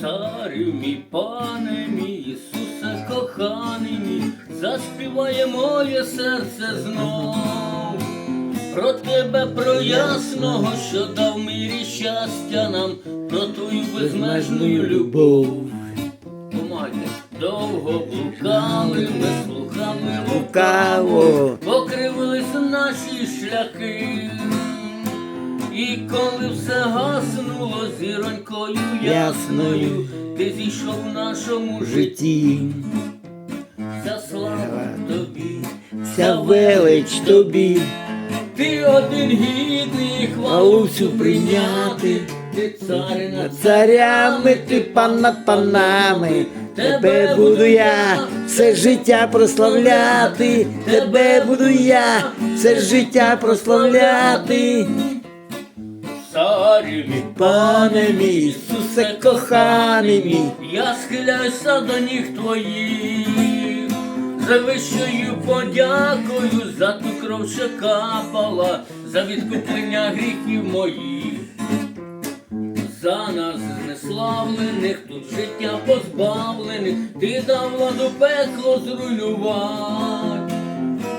Царю мій пане мій, Ісусе коханий мій, заспіває моє серце знов. Про тебе, про ясного, що дав мирі щастя нам, про твою безмежну любов. Помагайте, довго блукали, ми слухами Лукаво. покривились наші шляхи. І коли все гаснуло зіронькою ясною, ти зійшов в нашому житті, вся слава тобі, вся велич тобі, ти один гідний хвалу всю прийняти, ти цар над царями ти пан над панами. Тебе буду я все життя прославляти, тебе буду я все життя прославляти. Царю мій. Пане мій, Ісусе коханий мій, Я схиляюся до ніг твоїх, за вищою подякою, за ту кров, що капала, за відкуплення гріхів моїх, за нас знеславлених, тут життя позбавлених, ти дав владу пекло зруйнувати.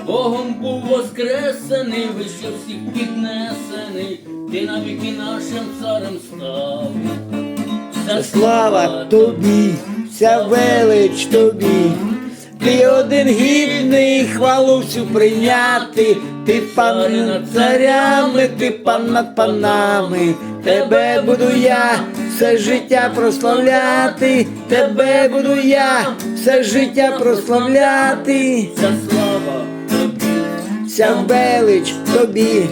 Богом був воскресений, вище всіх піднесений, ти навіки нашим царем став. Вся слава тобі, вся велич тобі. Ти один гідний хвалу всю прийняти, ти пан над царями, ти пан над панами, тебе буду я все життя прославляти, тебе буду я все життя прославляти, Вся слава вся велич тобі,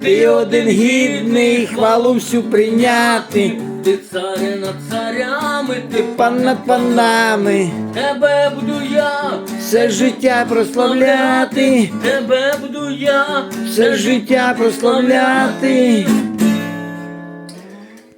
ти один гідний хвалу всю прийняти, ти цари над царями, ти пан над панами. тебе буду я, Все життя прославляти, тебе буду я, все життя прославляти.